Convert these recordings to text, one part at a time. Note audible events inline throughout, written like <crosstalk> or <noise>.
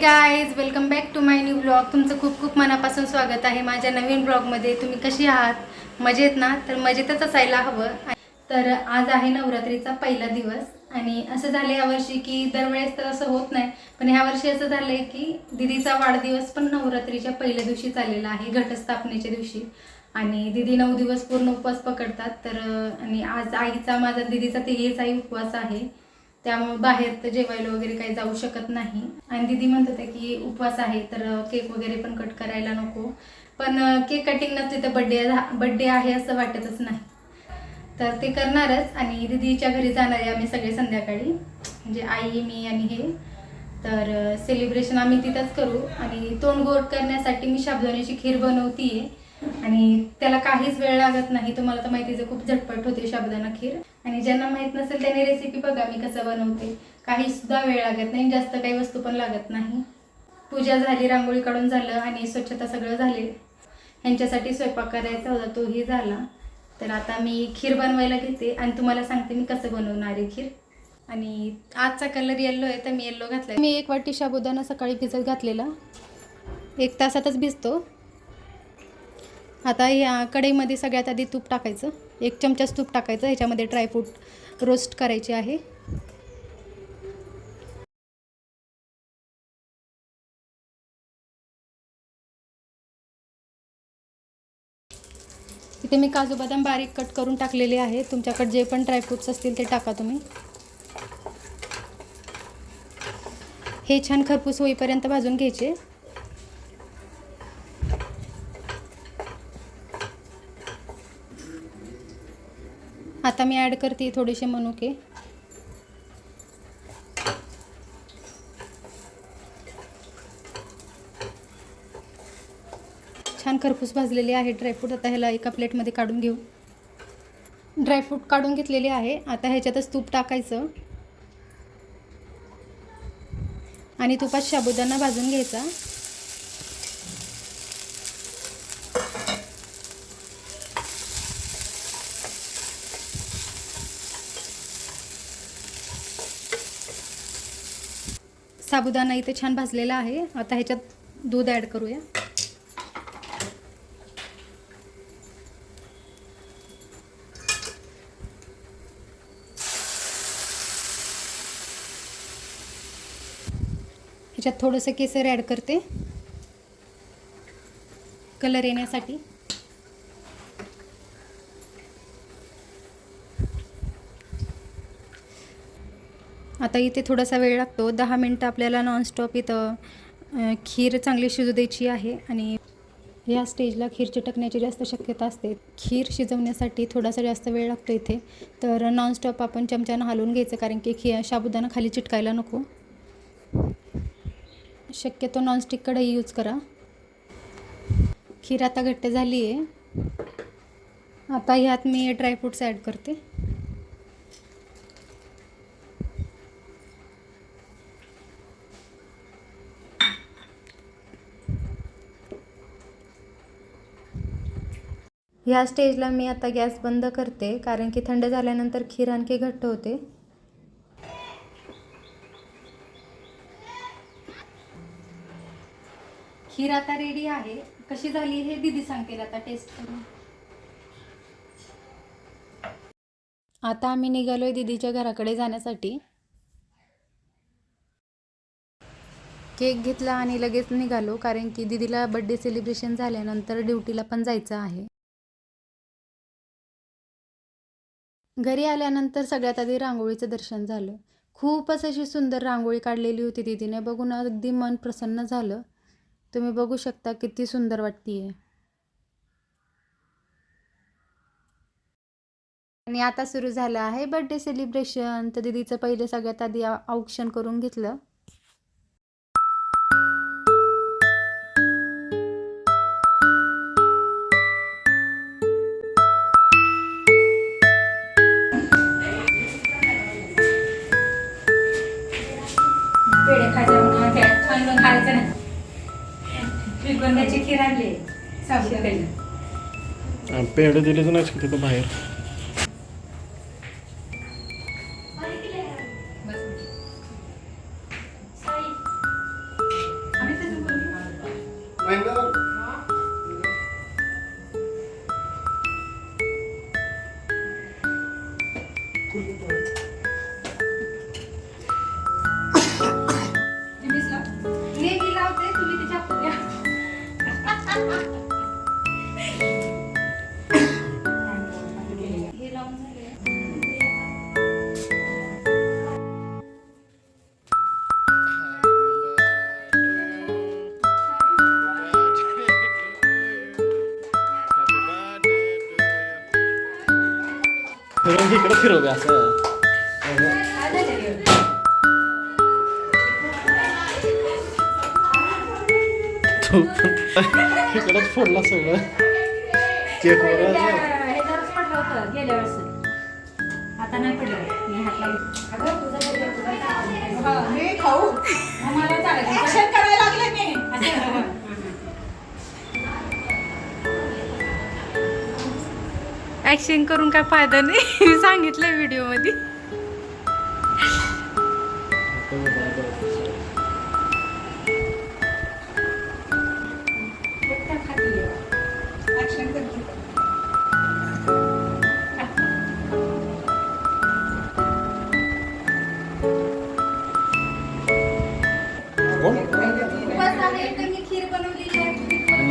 Guys welcome back to my new blog तुमचं खूप खूप मनापासून स्वागत आहे माझ्या नवीन ब्लॉगमध्ये तुम्ही कशी आहात? मजेत ना? तर मजेतच असायला हवं. तर आज आहे नवरात्रीचा पहिला दिवस आणि असं झालं यावर्षी की दरवेळेस तर असं होत नाही पण ह्या वर्षी असं झालंय की दिदीचा वाढदिवस पण नवरात्रीच्या पहिल्या दिवशी चाललेला आहे घटस्थापनेच्या दिवशी. आणि दिदी नऊ दिवस पूर्ण उपवास पकडतात. तर आणि आज आईचा माझा दिदीचा तिघेचाही उपवास आहे. त्यामुळे बाहेर तर जेवायला वगैरे काही जाऊ शकत नाही. आणि दीदी म्हणत होते की उपवास आहे तर केक वगैरे पण कट करायला नको. पण केक कटिंग नसली तर बड्डे बड्डे आहे असं वाटतच नाही. तर ते करणारच आणि दीदीच्या घरी जाणार आहे आम्ही सगळे संध्याकाळी. म्हणजे आई मी आणि हे. तर सेलिब्रेशन आम्ही तिथंच करू. आणि तोंड गोड करण्यासाठी मी साबुदाण्याची खीर बनवतीये. आणि त्याला काहीच वेळ लागत नाही. तुम्हाला तर माहितीच खूप झटपट होते शाबदाना खीर. आणि ज्यांना माहीत नसेल त्याने रेसिपी बघा मी कसं बनवते. काही सुद्धा वेळ लागत नाही जास्त काही वस्तू पण लागत नाही. पूजा झाली रांगोळी काढून झालं आणि स्वच्छता सगळं झाले. ह्यांच्यासाठी स्वयंपाक करायचा होता तोही झाला. तर आता मी खीर बनवायला घेते आणि तुम्हाला सांगते मी कसं बनवणार आहे खीर. आणि आजचा कलर येल्लो आहे तर मी येल्लो घातला मी एक वाटी शाबुदाना सकाळी भिजत घातलेला. एक तासातच भिजतो. आता या कढईमध्ये सगळ्यात आधी तूप टाकायचं. एक चमचाच तूप टाकायचं. ह्याच्यामध्ये ड्रायफ्रूट रोस्ट करायचे आहे. इथे मी काजू बदाम बारीक कट करून टाकलेले आहे. तुमच्याकडे जे पण ड्रायफ्रूट्स असतील ते टाका तुम्ही. हे छान खरपूस होईपर्यंत भाजून घ्यायचे. आता मी ॲड करते थोडेसे मनुके. छान खरपूस भाजलेले आहे. ड्रायफ्रूट आता ह्याला एका प्लेटमध्ये काढून घेऊ. ड्रायफ्रूट काढून घेतलेले आहे. आता ह्याच्यातच तूप टाकायचं. आणि तुपात साबुदाणा भाजून घ्यायचा. साबुदाणा इथे छान भाजलेला आहे. आता ह्याच्यात दूध ॲड करूया. ह्याच्यात थोडंसं केसर ॲड करते. कलर येण्यासाठी. आता इथे थोडासा वेळ लागतो. दहा मिनटं आपल्याला नॉनस्टॉप इथं खीर चांगली शिजू द्यायची आहे आणि या स्टेजला खीर चिटकण्याची जास्त शक्यता असते. खीर शिजवण्यासाठी थोडासा जास्त वेळ लागतो इथे. तर नॉनस्टॉप आपण चमच्यानं हलवून घ्यायचं कारण की खी साबुदाणा खाली चिटकायला नको. शक्यतो नॉनस्टिक कढई यूज करा. खीर आता घट्ट झाली आहे आता ह्यात मी ड्रायफ्रूट्स ॲड करते. ह्या स्टेजला मी आता गॅस बंद करते कारण की थंड झाल्यानंतर खीर आणखी घट्ट होते. खीर आता रेडी आहे. कशी झाली हे दीदी सांगतील आता टेस्ट करून. आता आम्ही निघालोय दीदीच्या घराकडे जाण्यासाठी. केक घेतला आणि लगेच निघालो कारण की दीदीला बड्डे सेलिब्रेशन झाल्यानंतर ड्युटीला पण जायचं आहे. घरी आल्यानंतर सगळ्यात आधी रांगोळीचं दर्शन झालं. खूपच अशी सुंदर रांगोळी काढलेली होती दीदीने. बघून अगदी मन प्रसन्न झालं. तुम्ही बघू शकता किती सुंदर वाटतीये. आणि आता सुरू झालं आहे बर्थडे सेलिब्रेशन तर दीदीचं पहिले सगळ्यात आधी औक्षण करून घेतलं. पेढे खायचे म्हणून थंड खायचं ना श्रीगोंद्याची खीर आणली साबुदाण्याला पेढे दिलेच नाही शक्यतो बाहेर हे लावून झाले फिरवून इकडे फिरवूया असं काय तू पण इकडंच फोडला सगळं केक वर ह्याच्यावरच पडलं होतं गेल्या वेळेस आता नाही पडलं. मी हात लावली मी खाऊ. मला चालेल. ऍक्शन करायला लागले मी. ऍक्शन करून काय फायदा नाही. <laughs> सांगितलं व्हिडिओमध्ये.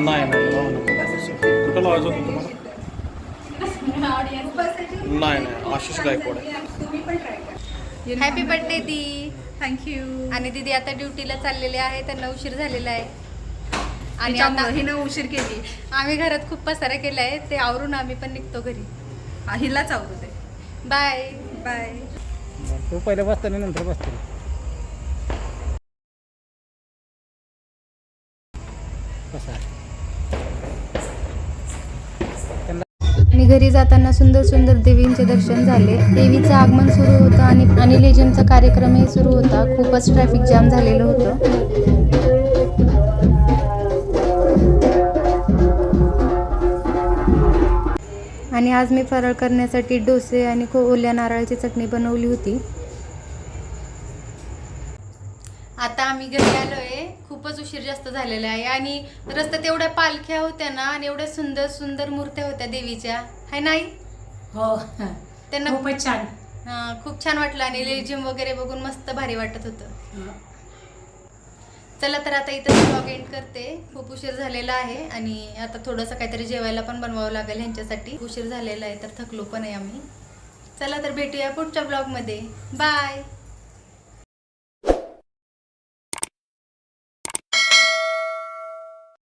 नाही नाही नको. कुठं लावायचं होतं तुम्हाला नाही नाही आशिष गायकवाड आहे. तुम्ही पण ट्राय करा हॅपी बर्थडे दी थँक्यू आणि दीदी आता ड्युटीला चाललेले आहे त्यांना उशीर झालेला आहे. आणि आता हिनं उशीर केली. आम्ही घरात खूप पसारा केला आहे ते आवरून आम्ही पण निघतो घरी. हिलाच आवडू दे. बाय बाय तू पहिले बसता आणि नंतर बसतो. कसा आणि घरी जाताना सुंदर सुंदर देवींचे दर्शन झाले. देवीचं आगमन सुरू होतं आणि आणि लेझिमचा कार्यक्रमही सुरू होता. खूपच ट्रॅफिक जाम झालेलं होतं. आणि आज मी फराळ करण्यासाठी डोसे आणि खो ओल्या नारळाची चटणी बनवली होती. आता आम्ही घरी आलोय. खूपच उशीर जास्त झालेला आहे. आणि रस्त्यात एवढ्या पालख्या होत्या ना आणि एवढ्या सुंदर सुंदर मूर्त्या होत्या देवीच्या. हाय नाही हो. त्यांना खूपच छान. हा, खूप छान वाटलं. आणि लेझिम वगैरे बघून मस्त भारी वाटत होतं. चला तर आता इथं ब्लॉग एंड करते. खूप उशीर झालेला आहे. आणि आता थोडंसं काहीतरी जेवायला पण बनवावं लागेल ह्यांच्यासाठी. उशीर झालेला आहे तर थकलो पण आहे आम्ही. चला तर भेटूया पुढच्या ब्लॉगमध्ये बाय